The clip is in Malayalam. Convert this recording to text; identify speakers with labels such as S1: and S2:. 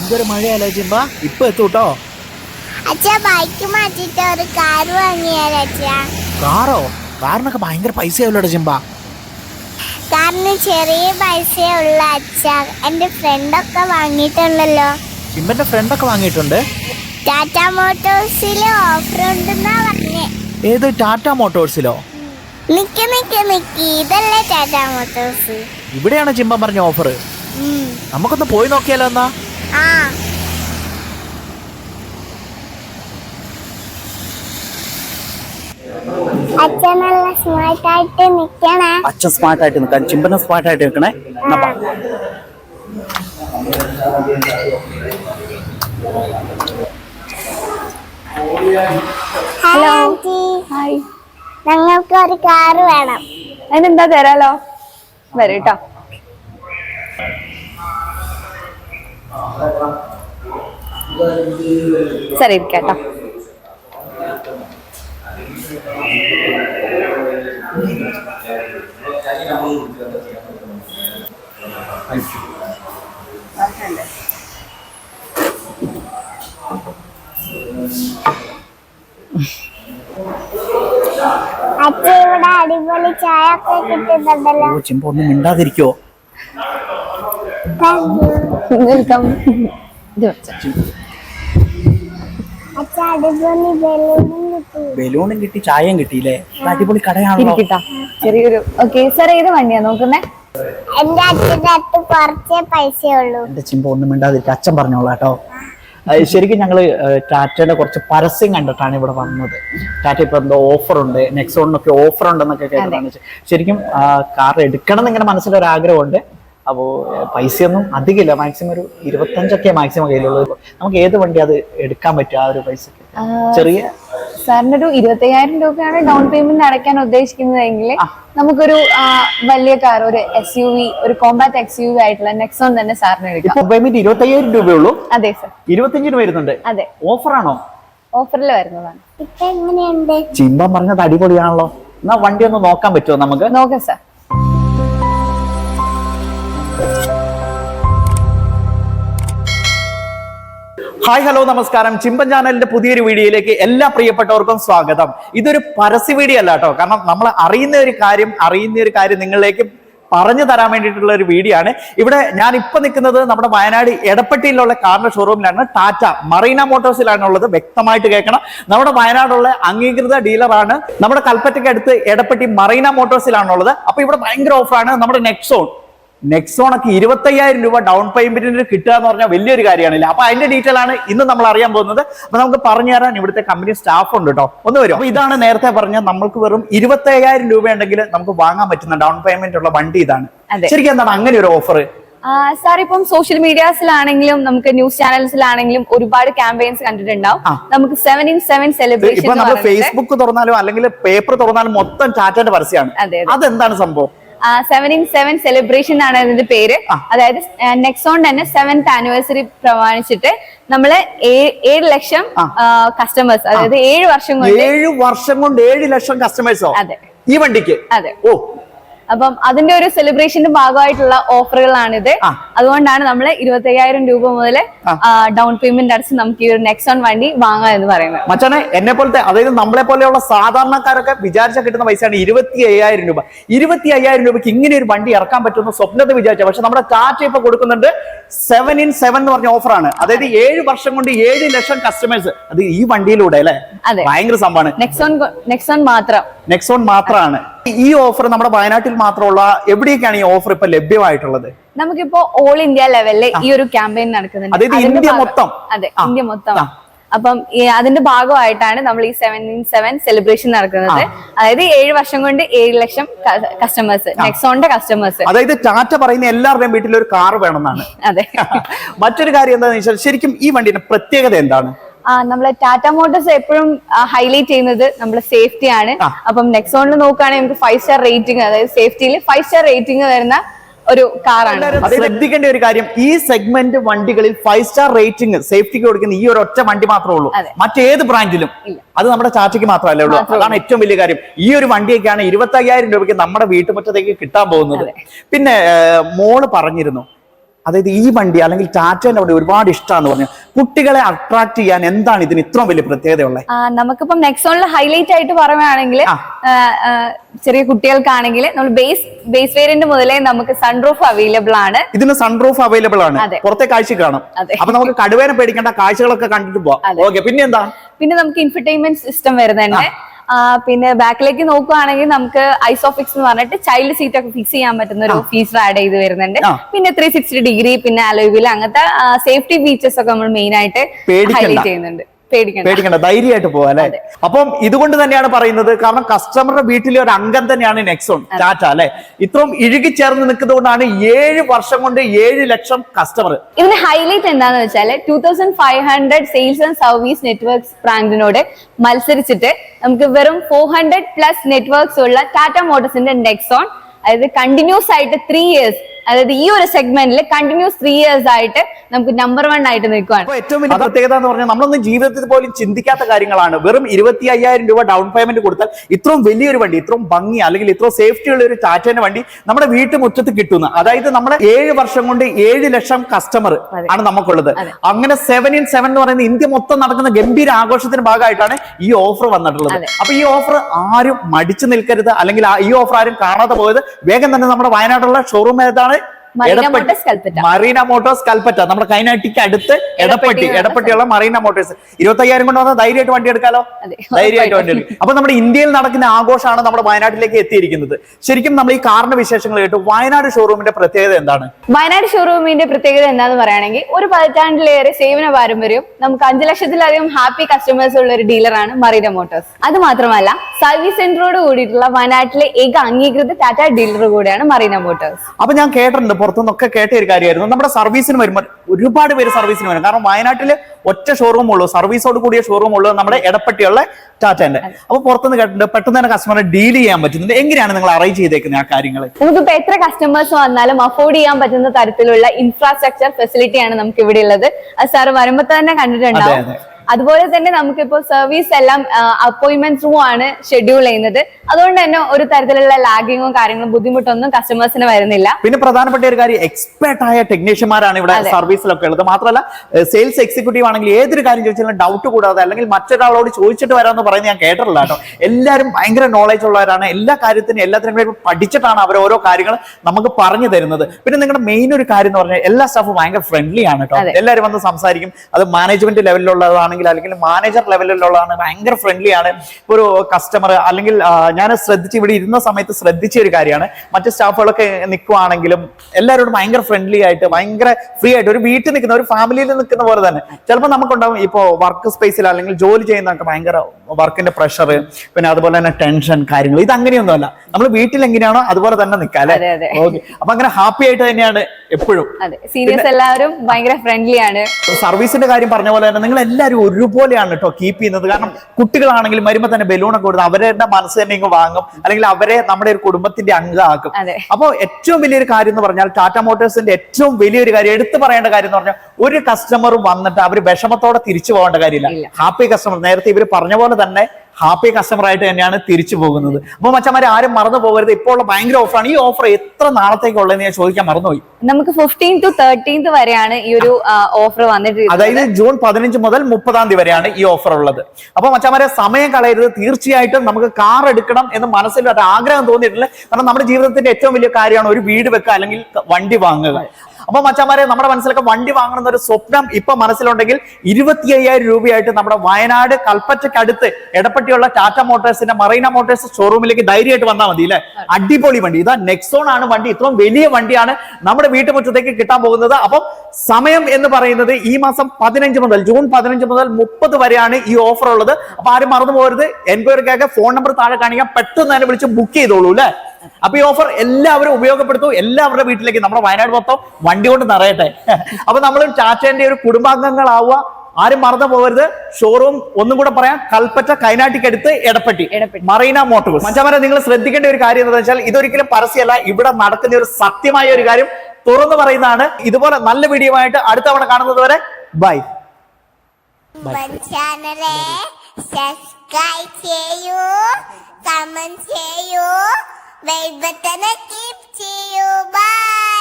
S1: എന്തൊരു
S2: മഴയല്ലേ ചിമ്പ ഇപ്പൊ എത്തൂട്ടോ?
S1: ബൈക്ക് മാറ്റിട്ട് ഒരു കാർ വാങ്ങിയാലോ
S2: കാറോ കാറിനൊക്കെ ഭയങ്കര പൈസയാവല്ലോടെ ചിമ്പ
S1: കാറിന് ചെറിയ പൈസയേ ഉള്ളു അച്ഛ. എന്റെ ഫ്രണ്ടൊക്കെ വാങ്ങിയിട്ടുണ്ടല്ലോ.
S2: ചിമ്പന്റെ ഫ്രണ്ടൊക്കെ വാങ്ങിയിട്ടുണ്ട്?
S1: ടാറ്റ മോട്ടോഴ്സിൽ ഓഫർ ഉണ്ടെന്നാ പറഞ്ഞേ.
S2: ഏത് ടാറ്റ മോട്ടോഴ്സിലോ
S1: നിക്ക് നിക്ക് നിക്ക്. ഇതല്ലേ ടാറ്റ മോട്ടോഴ്സ്
S2: ഇവിടെയാണ് ചിമ്പൻ പറഞ്ഞ ഓഫർ നമുക്കൊന്ന് പോയി നോക്കിയാലോ എന്നാ?
S1: ആ. അച്ഛൻ സ്മാർട്ടായിട്ട് നിക്കണേ.
S2: അച്ഛൻ സ്മാർട്ട് ആയിട്ട് നിൽക്കാൻ ചിമ്പനെ സ്മാർട്ട് ആയിട്ട് നിൽക്കണേ.
S1: ഹലോ
S3: ഹായ്
S1: ഞങ്ങൾക്ക് ഒരു കാറ് വേണം.
S3: അതിനെന്താ തരാലോ? വരും കേട്ടോ. സരി ഇരിക്കട്ടോ
S1: അച്ഛൻ ഇവിടെ അടിപൊളി ചായ ഒക്കെ കിട്ടുന്നുണ്ടല്ലോ.
S2: ഓ ചിമ്പ ഒന്നും മിണ്ടാതിരിക്കോ
S3: വെൽക്കം ഇത്
S1: ബലൂണും കിട്ടി.
S2: ബലൂണും കിട്ടി ചായയും കിട്ടിയില്ലേ? അടിപൊളി കടയാണല്ലോ.
S3: ചെറിയൊരു ഓക്കെ സാർ ഏത് വണ്ടിയാ നോക്കുന്നേ?
S1: എന്റെ അച്ഛന്റെ അടുത്ത് കുറച്ചേ പൈസയുള്ളൂ
S2: എന്റെ ചിമ്പ ഒന്നും മിണ്ടാതിരിക്കും അച്ഛൻ പറഞ്ഞോളാം കേട്ടോ. ശരിക്കും ഞങ്ങൾ ഏഹ്, ടാറ്റയുടെ കുറച്ച് പരസ്യം കണ്ടിട്ടാണ് ഇവിടെ വന്നത്. ടാറ്റ ഇപ്പൊ എന്തോ ഓഫർ ഉണ്ട് നെക്സോണിനൊക്കെ ഓഫർ ഉണ്ടെന്നൊക്കെ കേട്ടതാണ്. ശരിക്കും കാർ എടുക്കണം എന്ന് ഇങ്ങനെ മനസ്സിലൊരു ആഗ്രഹമുണ്ട് അപ്പോ ഏഹ്, പൈസയൊന്നും അധികമില്ല. മാക്സിമം ഒരു ഇരുപത്തഞ്ചൊക്കെ മാക്സിമം കയ്യിലുള്ളത് നമുക്ക് ഏത് വണ്ടി അത് എടുക്കാൻ പറ്റും ആ ഒരു പൈസക്ക്? ചെറിയ
S3: സാറിന് ഒരു ഇരുപത്തയ്യായിരം രൂപയാണ് ഡൗൺ പേയ്മെന്റ് അടയ്ക്കാൻ ഉദ്ദേശിക്കുന്നതെങ്കിൽ നമുക്കൊരു വലിയ കാർ ഒരു എസ് യു വി ഒരു കോമ്പാക്ട് എക്സ് യു വി ആയിട്ടുള്ള നെക്സോൺ തന്നെ സാറിന് എടുക്കാം.
S2: പേയ്മെന്റ് ഇരുപത്തയ്യായിരം രൂപയുള്ളൂ.
S3: അതെ സർ
S2: ഇരുപത്തഞ്ചിന് വരുന്നുണ്ട്.
S3: അതെ.
S2: ഓഫറാണോ
S3: ഓഫറിൽ വരുന്നതാണ്.
S1: ഇപ്പൊ എങ്ങനെയുണ്ട്?
S2: ചിമ്പ പറഞ്ഞത് അടിപൊളിയാണല്ലോ. എന്നാ വണ്ടി ഒന്ന് നോക്കാൻ പറ്റുമോ നമുക്ക്?
S3: നോക്കാം സാർ
S2: ഹായ് ഹലോ നമസ്കാരം. ചിമ്പൻ ചാനലിന്റെ പുതിയൊരു വീഡിയോയിലേക്ക് എല്ലാ പ്രിയപ്പെട്ടവർക്കും സ്വാഗതം. ഇതൊരു പരസ്യ വീഡിയോ അല്ല കേട്ടോ. കാരണം നമ്മൾ അറിയുന്ന ഒരു കാര്യം അറിയുന്ന ഒരു കാര്യം നിങ്ങളിലേക്ക് പറഞ്ഞു തരാൻ വേണ്ടിയിട്ടുള്ള ഒരു വീഡിയോ ആണ്. ഇവിടെ ഞാൻ ഇപ്പൊ നിൽക്കുന്നത് നമ്മുടെ വയനാട് എടപ്പട്ടിയിലുള്ള കാറിന്റെ ഷോറൂമിലാണ് ടാറ്റ. മറീന മോട്ടോഴ്സിലാണ് ഉള്ളത് വ്യക്തമായിട്ട് കേൾക്കണം. നമ്മുടെ വയനാടുള്ള അംഗീകൃത ഡീലറാണ്. നമ്മുടെ കൽപ്പറ്റയ്ക്ക് അടുത്ത് എടപ്പട്ടി മറീന മോട്ടോഴ്സിലാണുള്ളത്. അപ്പൊ ഇവിടെ ഭയങ്കര ഓഫറാണ് നമ്മുടെ നെക്സോൺ നെക്സോൺ ഒക്കെ ഇരുപത്തയ്യായിരം രൂപ ഡൗൺ പേയ്മെന്റിന് കിട്ടുക എന്ന് പറഞ്ഞാൽ വലിയൊരു കാര്യമാണല്ലേ. അപ്പൊ അതിന്റെ ഡീറ്റെയിൽ ആണ് ഇന്ന് നമ്മൾ അറിയാൻ പോകുന്നത്. അപ്പൊ നമുക്ക് പറഞ്ഞു തരാൻ ഇവിടുത്തെ കമ്പനി സ്റ്റാഫ് ഉണ്ട് കേട്ടോ ഒന്ന് വരും. അപ്പൊ ഇതാണ് നേരത്തെ പറഞ്ഞ നമ്മൾക്ക് വെറും ഇരുപത്തയ്യായിരം രൂപ ഉണ്ടെങ്കിൽ നമുക്ക് വാങ്ങാൻ പറ്റുന്ന ഡൗൺ പേയ്മെന്റ് ഉള്ള വണ്ടി ഇതാണ്. ശരിക്കും എന്താണ് അങ്ങനെ ഒരു ഓഫർ
S3: സാർ ഇപ്പം സോഷ്യൽ മീഡിയാസിലാണെങ്കിലും നമുക്ക് ന്യൂസ് ചാനൽസിലാണെങ്കിലും ഒരുപാട് ക്യാമ്പയിൻസ് കണ്ടിട്ടുണ്ടാവും. നമുക്ക് seven in seven celebration
S2: Facebook തുറന്നാലും അല്ലെങ്കിൽ പേപ്പർ തുറന്നാലും മൊത്തം ടാറ്റയുടെ പരസ്യമാണ്.
S3: അതെ, അതെ.
S2: അതെന്താണ് സംഭവം?
S3: സെവൻ ഇൻ സെവൻ സെലിബ്രേഷൻ എന്നാണ് ഇതിന്റെ പേര്. അതായത് നെക്സോൺ തന്നെ സെവൻത് ആനിവേഴ്സറി പ്രമാണിച്ചിട്ട് നമ്മൾ ഏഴ് ലക്ഷം കസ്റ്റമേഴ്സ് അതായത് ഏഴ് വർഷം കൊണ്ട്
S2: ഏഴ് വർഷം കൊണ്ട് ഏഴ് ലക്ഷം കസ്റ്റമേഴ്സോ
S3: അതെ.
S2: ഈ വണ്ടിക്ക്?
S3: അതെ.
S2: ഓ
S3: അപ്പം അതിന്റെ ഒരു സെലിബ്രേഷന്റെ ഭാഗമായിട്ടുള്ള ഓഫറുകളാണിത്
S2: ഇത്
S3: അതുകൊണ്ടാണ് നമ്മൾ ഇരുപത്തയ്യായിരം രൂപ മുതൽ ഡൗൺ പേയ്മെന്റ് അടച്ച് നമുക്ക് ഈ ഒരു നെക്സോൺ വണ്ടി വാങ്ങാം എന്ന് പറയുന്നത്.
S2: മച്ചാനെ എന്നെ പോലത്തെ അതായത് നമ്മളെ പോലെയുള്ള സാധാരണക്കാരൊക്കെ വിചാരിച്ച കിട്ടുന്ന പൈസയാണ് ഇരുപത്തി അയ്യായിരം രൂപ. ഇരുപത്തി അയ്യായിരം രൂപയ്ക്ക് ഇങ്ങനെ ഒരു വണ്ടി ഇറക്കാൻ പറ്റുന്ന സ്വപ്നത്തെ വിചാരിച്ച. പക്ഷെ നമ്മുടെ ടാറ്റ ഇപ്പൊ കൊടുക്കുന്നുണ്ട് സെവൻ ഇൻ സെവൻ എന്ന് പറഞ്ഞ ഓഫറാണ് അതായത് ഏഴ് വർഷം കൊണ്ട് ഏഴ് ലക്ഷം കസ്റ്റമേഴ്സ് അത് ഈ വണ്ടിയിലൂടെ അല്ലെ?
S3: അതെ.
S2: ഭയങ്കര സംഭവമാണ്.
S3: നെക്സോൺ നെക്സോൺ മാത്രം.
S2: നെക്സോൺ മാത്രമാണ് ഈ ഓഫർ നമ്മുടെ വയനാട്ടിൽ മാത്രമുള്ള എവിടെയൊക്കെയാണ് ഈ ഓഫർ ഇപ്പൊ ലഭ്യമായിട്ടുള്ളത്?
S3: നമുക്കിപ്പോ ഓൾ ഇന്ത്യ ലെവലിൽ ഈ ഒരു ക്യാമ്പയിൻ നടക്കുന്നുണ്ട്.
S2: അതായത് ഇന്ത്യ മൊത്തം?
S3: അതെ ഇന്ത്യ മൊത്തം. അപ്പം അതിന്റെ ഭാഗമായിട്ടാണ് നമ്മൾ ഈ സെവൻ ഇൻ സെവൻ സെലിബ്രേഷൻ നടക്കുന്നത്. അതായത് ഏഴ് വർഷം കൊണ്ട് ഏഴ് ലക്ഷം കസ്റ്റമേഴ്സ് നെക്സോണിന്റെ കസ്റ്റമേഴ്സ്
S2: അതായത് ടാറ്റ പറയുന്ന എല്ലാവരുടെയും വീട്ടിൽ ഒരു കാർ വേണമെന്നാണ്.
S3: അതെ.
S2: മറ്റൊരു കാര്യം എന്താണെന്ന് വെച്ചാൽ ശരിക്കും ഈ വണ്ടിന്റെ പ്രത്യേകത എന്താണ്?
S3: നമ്മളെ ടാറ്റ മോട്ടോഴ്സ് എപ്പോഴും ഹൈലൈറ്റ് ചെയ്യുന്നത് നമ്മുടെ സേഫ്റ്റി ആണ്. അപ്പം നെക്സോണിൽ നോക്കുകയാണെങ്കിൽ നമുക്ക് ഫൈവ് സ്റ്റാർ റേറ്റിംഗ് അതായത് സേഫ്റ്റിയിൽ ഫൈവ് സ്റ്റാർ റേറ്റിംഗ് വരുന്ന ഒരു കാറാണ്
S2: ശ്രദ്ധിക്കേണ്ട ഒരു കാര്യം ഈ സെഗ്മെന്റ് വണ്ടികളിൽ ഫൈവ് സ്റ്റാർ റേറ്റിംഗ് സേഫ്റ്റിക്ക് കൊടുക്കുന്ന ഈ ഒരു ഒറ്റ വണ്ടി മാത്രമേ ഉള്ളൂ. മറ്റേത് ബ്രാൻഡിലും. അത് നമ്മുടെ ചാറ്റയ്ക്ക് മാത്രമല്ലേ ഉള്ളൂ. അതാണ് ഏറ്റവും വലിയ കാര്യം. ഈ ഒരു വണ്ടിയൊക്കെയാണ് ഇരുപത്തി അയ്യായിരം രൂപയ്ക്ക് നമ്മുടെ വീട്ടുമുറ്റത്തേക്ക് കിട്ടാൻ പോകുന്നത്. പിന്നെ മോൾ പറഞ്ഞിരുന്നു അതായത് ഈ വണ്ടി അല്ലെങ്കിൽ ടാറ്റേന്റെ വണ്ടി ഒരുപാട് ഇഷ്ടമാണെന്ന് പറഞ്ഞു കുട്ടികളെ അട്രാക്ട് ചെയ്യാൻ എന്താണ് ഇതിന് ഇത്ര വലിയ പ്രത്യേകതയുള്ളത്
S3: ആ, നമുക്കിപ്പം നെക്സോണിൽ ഹൈലൈറ്റ് ആയിട്ട് പറയുകയാണെങ്കിൽ. ചെറിയ കുട്ടികൾക്കാണെങ്കിൽ നമ്മൾ ബേസ് ബേസ് വേരിയന്റ് മുതലേ നമുക്ക് സൺറൂഫ് അവൈലബിൾ ആണ്.
S2: ഇതിന് സൺറൂഫ് അവൈലബിൾ ആണ്. പുറത്തെ കാഴ്ച കാണും. അപ്പൊ നമുക്ക് കടുവേനെ പേടിക്കേണ്ട കാഴ്ചകളൊക്കെ കണ്ടിട്ട് പോവാം. ഓക്കെ പിന്നെ എന്താ
S3: പിന്നെ നമുക്ക് ഇൻഫർടൈൻമെന്റ് സിസ്റ്റം വരുന്നുണ്ട് പിന്നെ ബാക്കിലേക്ക് നോക്കുകയാണെങ്കിൽ നമുക്ക് ഐസോഫിക്സ് എന്ന് പറഞ്ഞിട്ട് ചൈൽഡ് സീറ്റ് ഒക്കെ ഫിക്സ് ചെയ്യാൻ പറ്റുന്ന ഒരു ഫീച്ചർ ആഡ് ചെയ്ത് വരുന്നുണ്ട്. പിന്നെ ത്രീ സിക്സ്റ്റി ഡിഗ്രി പിന്നെ അലോവിൽ അങ്ങനത്തെ സേഫ്റ്റി ഫീച്ചേഴ്സ് ഒക്കെ നമ്മൾ മെയിൻ ആയിട്ട് ഹൈലൈറ്റ് ചെയ്യുന്നുണ്ട്. പേടിക്കണ്ട.
S2: ധൈര്യമായിട്ട് പോവാ അല്ലെ. അപ്പം ഇതുകൊണ്ട് തന്നെയാണ് പറയുന്നത് കാരണം കസ്റ്റമറുടെ വീട്ടിലെ ഒരു അംഗം തന്നെയാണ് നെക്സോൺ ടാറ്റ അല്ലെ? ഇത്രയും ഇഴുകി ചേർന്ന് നിൽക്കുന്നത് കൊണ്ടാണ് ഏഴ് വർഷം കൊണ്ട് ഏഴ് ലക്ഷം കസ്റ്റമർ
S3: ഇതിന് ഹൈലൈറ്റ് എന്താന്ന് വെച്ചാൽ two thousand five hundred sales and service networks ബ്രാൻഡിനോട് മത്സരിച്ചിട്ട് നമുക്ക് വെറും ഫോർ ഹൺഡ്രഡ് പ്ലസ് നെറ്റ്വർക്ക്സ് ഉള്ള ടാറ്റ മോട്ടോഴ്സിന്റെ നെക്സോൺ അതായത് കണ്ടിന്യൂസ് ആയിട്ട് ത്രീ ഇയേഴ്സ് അതായത് ഈ ഒരു സെഗ്മെന്റിൽ കണ്ടിന്യൂസ് ത്രീ ഇയേഴ്സ് ആയിട്ട് നമുക്ക് നമ്പർ വൺ ആയിട്ട്
S2: അപ്പൊ ഏറ്റവും വലിയ പ്രത്യേകത എന്ന് പറഞ്ഞാൽ നമ്മളൊന്നും ജീവിതത്തിൽ പോലും ചിന്തിക്കാത്ത കാര്യങ്ങളാണ്. വെറും ഇരുപത്തി അയ്യായിരം രൂപ ഡൗൺ പേയ്മെന്റ് കൊടുത്താൽ ഇത്രയും വലിയൊരു വണ്ടി ഇത്രയും ഭംഗി അല്ലെങ്കിൽ ഇത്രയും സേഫ്റ്റി ഉള്ള ഒരു ടാറ്റേന്റെ വണ്ടി നമ്മുടെ വീട്ടുമുറ്റത്ത് കിട്ടുന്ന. അതായത് നമ്മുടെ ഏഴ് വർഷം കൊണ്ട് ഏഴ് ലക്ഷം കസ്റ്റമർ ആണ് നമുക്കുള്ളത്. അങ്ങനെ സെവൻ ഇൻ സെവൻ എന്ന് പറയുന്ന ഇന്ത്യ മൊത്തം നടക്കുന്ന ഗംഭീര ആഘോഷത്തിന്റെ ഭാഗമായിട്ടാണ് ഈ ഓഫർ വന്നിട്ടുള്ളത്. അപ്പൊ ഈ ഓഫർ ആരും മടിച്ചു നിൽക്കരുത്. അല്ലെങ്കിൽ ഈ ഓഫർ ആരും കാണാതെ പോയത് വേഗം തന്നെ നമ്മുടെ വയനാട്ടിലുള്ള ഷോറൂം ഏതാണ്?
S3: Marina
S2: motos
S3: motors Kalpetta.
S2: നമ്മുടെ കൈനാട്ടിക്ക് അടുത്ത് എടപ്പെട്ടി എടപ്പെട്ടിയുള്ള മറീന മോട്ടോഴ്സ്. ഇരുപത്തി അയ്യായിരം കൊണ്ട് വന്നാൽ ധൈര്യമായിട്ട് വണ്ടി എടുക്കാലോ. ധൈര്യമായിട്ട് വണ്ടി എടുക്കും. അപ്പൊ നമ്മുടെ ഇന്ത്യയിൽ നടക്കുന്ന ആഘോഷമാണ് നമ്മുടെ വയനാട്ടിലേക്ക് എത്തിയിരിക്കുന്നത്. ശരിക്കും നമ്മൾ ഈ കാറിന്റെ വിശേഷങ്ങൾ കേട്ടു. വയനാട് ഷോറൂമിന്റെ പ്രത്യേകത എന്താണ്?
S3: വയനാട് ഷോറൂമിന്റെ പ്രത്യേകത എന്താന്ന് പറയുകയാണെങ്കിൽ ഒരു പതിറ്റാണ്ടിലേറെ സേവന പാരമ്പര്യം നമുക്ക് അഞ്ചു ലക്ഷത്തിലധികം ഹാപ്പി കസ്റ്റമേഴ്സ് ഉള്ള ഒരു ഡീലറാണ് മറീന മോട്ടോഴ്സ്. അത് മാത്രമല്ല സർവീസ് സെന്ററോട് കൂടിയിട്ടുള്ള വയനാട്ടിലെ ഏക അംഗീകൃത ടാറ്റ ഡീലർ കൂടിയാണ് മറീന മോട്ടോഴ്സ്.
S2: അപ്പൊ ഞാൻ കേട്ടിട്ടുണ്ട്. പുറത്തുനിന്നൊക്കെ കേട്ട ഒരു കാര്യമായിരുന്നു. നമ്മുടെ സർവീസിന് വരുമ്പോൾ ഒരുപാട് പേര് സർവീസിന് വരും. കാരണം വയനാട്ടിൽ ഒറ്റ ഷോറൂം ഉള്ളൂ. സർവീസോട് കൂടിയ ഷോറൂം ഉള്ളൂ നമ്മുടെ ഇടപ്പെട്ടിയുള്ള ടാറ്റന്റെ. അപ്പൊ പുറത്തുനിന്ന് കേട്ടിട്ടുണ്ട്. പെട്ടെന്ന് തന്നെ കസ്റ്റമറെ ഡീൽ ചെയ്യാൻ പറ്റുന്നുണ്ട്. എങ്ങനെയാണ് നിങ്ങൾ അറേഞ്ച് ചെയ്തേക്കുന്നത് ആ കാര്യങ്ങൾ
S3: നമുക്കിപ്പോ എത്ര കസ്റ്റമേഴ്സ് വന്നാലും അഫോർഡ് ചെയ്യാൻ പറ്റുന്ന തരത്തിലുള്ള ഇൻഫ്രാസ്ട്രക്ചർ ഫെസിലിറ്റിയാണ് നമുക്ക് ഇവിടെ ഉള്ളത് സാർ വരുമ്പോ തന്നെ കണ്ടിട്ടുണ്ടാവും. അതുപോലെ തന്നെ നമുക്കിപ്പോ സർവീസ് എല്ലാം അപ്പോയിന്റ്മെന്റ് ത്രൂ ആണ് ഷെഡ്യൂൾ ചെയ്യുന്നത്. അതുകൊണ്ട് തന്നെ ഒരു തരത്തിലുള്ള ലാഗിങ്ങോ കാര്യങ്ങളും ബുദ്ധിമുട്ടൊന്നും കസ്റ്റമേഴ്സിന് വരുന്നില്ല.
S2: പിന്നെ പ്രധാനപ്പെട്ട ഒരു കാര്യം എക്സ്പെർട്ട് ആയ ടെക്നീഷ്യന്മാരാണ് ഇവിടെ സർവീസിലൊക്കെ ഉള്ളത്. മാത്രമല്ല സെയിൽസ് എക്സിക്യൂട്ടീവ് ആണെങ്കിൽ ഏതൊരു കാര്യം ചോദിച്ചാലും ഡൗട്ട് കൂടാതെ അല്ലെങ്കിൽ മറ്റൊരാളോട് ചോദിച്ചിട്ട് വരാമെന്ന് പറയുന്നത് ഞാൻ കേട്ടിട്ടില്ല കേട്ടോ. എല്ലാവരും ഭയങ്കര നോളജ് ഉള്ളവരാണ്. എല്ലാ കാര്യത്തിനും എല്ലാത്തിനും വേണ്ടി പഠിച്ചിട്ടാണ് അവർ ഓരോ കാര്യങ്ങൾ നമുക്ക് പറഞ്ഞു തരുന്നത്. പിന്നെ നിങ്ങളുടെ മെയിൻ ഒരു കാര്യം എന്ന് പറഞ്ഞാൽ എല്ലാ സ്റ്റാഫും ഭയങ്കര ഫ്രണ്ട്ലി ആണ് കേട്ടോ. എല്ലാവരും വന്ന് സംസാരിക്കും. അത് മാനേജ്മെന്റ് ലെവലിലുള്ളതാണെങ്കിൽ അല്ലെങ്കിൽ മാനേജർ ലെവലിലുള്ളതാണ് ഭയങ്കര ഫ്രണ്ട്ലി ആണ്. ഒരു കസ്റ്റമർ അല്ലെങ്കിൽ ഞാൻ ശ്രദ്ധിച്ച് ഇവിടെ ഇരുന്ന സമയത്ത് ശ്രദ്ധിച്ച ഒരു കാര്യമാണ്. മറ്റു സ്റ്റാഫുകളൊക്കെ നിൽക്കുവാണെങ്കിലും എല്ലാവരോടും ഭയങ്കര ഫ്രണ്ട്ലി ആയിട്ട് ഭയങ്കര ഫ്രീ ആയിട്ട് ഒരു വീട്ടിൽ നിൽക്കുന്ന ഒരു ഫാമിലിയിൽ നിൽക്കുന്ന പോലെ തന്നെ. ചിലപ്പോൾ നമുക്കുണ്ടാവും ഇപ്പോൾ വർക്ക് സ്പേസിൽ അല്ലെങ്കിൽ ജോലി ചെയ്യുന്നതൊക്കെ ഭയങ്കര വർക്കിന്റെ പ്രഷർ പിന്നെ അതുപോലെ തന്നെ ടെൻഷൻ കാര്യങ്ങൾ ഇത് അങ്ങനെയൊന്നുമല്ല. നമ്മൾ വീട്ടിൽ എങ്ങനെയാണോ അതുപോലെ തന്നെ നിൽക്കാം അല്ലെ. ഓക്കെ അപ്പൊ അങ്ങനെ ഹാപ്പി ആയിട്ട് തന്നെയാണ് എപ്പോഴും.
S3: സീനിയേഴ്സ് എല്ലാവരും ഭയങ്കര ഫ്രണ്ട്ലി ആണ്.
S2: സർവീസിന്റെ കാര്യം പറഞ്ഞ പോലെ തന്നെ നിങ്ങൾ എല്ലാവരും ഒരുപോലെയാണ് കേട്ടോ കീപ്പ് ചെയ്യുന്നത്. കാരണം കുട്ടികളാണെങ്കിലും വരുമ്പോൾ തന്നെ ബലൂണൊക്കെ കൊടുത്ത് അവരുടെ മനസ്സ് തന്നെ ഇങ്ങ് വാങ്ങും. അല്ലെങ്കിൽ അവരെ നമ്മുടെ ഒരു കുടുംബത്തിന്റെ അംഗമാക്കും.
S3: ആക്കും
S2: അപ്പോൾ ഏറ്റവും വലിയൊരു കാര്യം എന്ന് പറഞ്ഞാൽ ടാറ്റ മോട്ടോഴ്സിന്റെ ഏറ്റവും വലിയൊരു കാര്യം എടുത്തു പറയേണ്ട കാര്യം എന്ന് പറഞ്ഞാൽ ഒരു കസ്റ്റമർ വന്നിട്ട് അവർ വിഷമത്തോടെ തിരിച്ചു പോകേണ്ട കാര്യമില്ല. ഹാപ്പി കസ്റ്റമർ നേരത്തെ ഇവർ പറഞ്ഞ പോലെ തന്നെ ഹാപ്പി കസ്റ്റമർ ആയിട്ട് തന്നെയാണ് തിരിച്ചു പോകുന്നത്. അപ്പൊ മച്ചന്മാർ ആരും മറന്നു പോകരുത്. ഇപ്പോൾ ഉള്ള ഭയങ്കര ഓഫറാണ് ഈ ഓഫർ എത്ര നാളത്തേക്കുള്ളതെന്ന് ഞാൻ ചോദിക്കാൻ മറന്നുപോയി.
S3: നമുക്ക് ഫിഫ്റ്റീൻ ടു തേർട്ടീൻത് വരെയാണ് ഈ ഒരു ഓഫർ വന്നിട്ട്
S2: അതായത് ജൂൺ പതിനഞ്ച് മുതൽ മുപ്പതാം തീയതി വരെയാണ് ഈ ഓഫർ ഉള്ളത്. അപ്പൊ മച്ചന്മാരെ സമയം കളയരുത്. തീർച്ചയായിട്ടും നമുക്ക് കാർ എടുക്കണം എന്ന് മനസ്സിൽ ഒരു ആഗ്രഹം തോന്നിയിട്ടില്ല. കാരണം നമ്മുടെ ജീവിതത്തിന്റെ ഏറ്റവും വലിയ കാര്യമാണ് ഒരു വീട് വെക്കുക അല്ലെങ്കിൽ വണ്ടി വാങ്ങുക. അപ്പൊ മച്ചാമാരെ നമ്മുടെ മനസ്സിലൊക്കെ വണ്ടി വാങ്ങണമെന്ന ഒരു സ്വപ്നം ഇപ്പൊ മനസ്സിലുണ്ടെങ്കിൽ ഇരുപത്തി അയ്യായിരം രൂപയായിട്ട് നമ്മുടെ വയനാട് കൽപ്പറ്റയ്ക്ക് അടുത്ത് എടപ്പട്ടിയുള്ള ടാറ്റ മോട്ടോഴ്സിന്റെ മറൈന മോട്ടോഴ്സ് ഷോറൂമിലേക്ക് ധൈര്യമായിട്ട് വന്നാൽ മതി അല്ലെ? അടിപൊളി വണ്ടി. ഇതാ നെക്സോൺ ആണ് വണ്ടി. ഇത്രയും വലിയ വണ്ടിയാണ് നമ്മുടെ വീട്ടുമുറ്റത്തേക്ക് കിട്ടാൻ പോകുന്നത്. അപ്പം സമയം എന്ന് പറയുന്നത് ഈ മാസം പതിനഞ്ച് മുതൽ ജൂൺ പതിനഞ്ച് മുതൽ മുപ്പത് വരെയാണ് ഈ ഓഫർ ഉള്ളത്. അപ്പൊ ആരും മറന്നു പോകരുത്. എൻക്വയറിക്കൊക്കെ ഫോൺ നമ്പർ താഴെ കാണിക്കാം. പെട്ടെന്ന് തന്നെ വിളിച്ച് ബുക്ക് ചെയ്തോളൂ അല്ലെ? അപ്പൊ ഈ ഓഫർ എല്ലാവരും ഉപയോഗപ്പെടുത്തും. എല്ലാവരുടെ വീട്ടിലേക്ക് നമ്മുടെ വയനാട് മൊത്തം വണ്ടി കൊണ്ട് നിറയട്ടെ. അപ്പൊ നമ്മൾ ടാറ്റേന്റെ ഒരു കുടുംബാംഗങ്ങളാവുക. ആരും മറന്നു പോകരുത്. ഷോറൂം ഒന്നും കൂടെ പറയാം. കൽപ്പറ്റ കൈനാട്ടിക്കടുത്ത്
S3: എടപ്പെട്ടി.
S2: Marina motors. മച്ചമാരെ നിങ്ങൾ ശ്രദ്ധിക്കേണ്ട ഒരു കാര്യം എന്താണെന്ന് വെച്ചാൽ ഇതൊരിക്കലും പരസ്യമല്ല. ഇവിടെ നടക്കുന്ന ഒരു സത്യമായ ഒരു കാര്യം തുറന്നു പറയുന്നതാണ്. ഇതുപോലെ നല്ല വീഡിയോ ആയിട്ട് അടുത്ത തവണ കാണുന്നത് വരെ ബൈ.
S1: ചാനലെ സബ്സ്ക്രൈബ് ചെയ്യൂ. കമന്റ് ചെയ്യൂ. ബെൽ ബട്ടൺ ക്ലിക്ക് ചെയ്യൂ ബൈ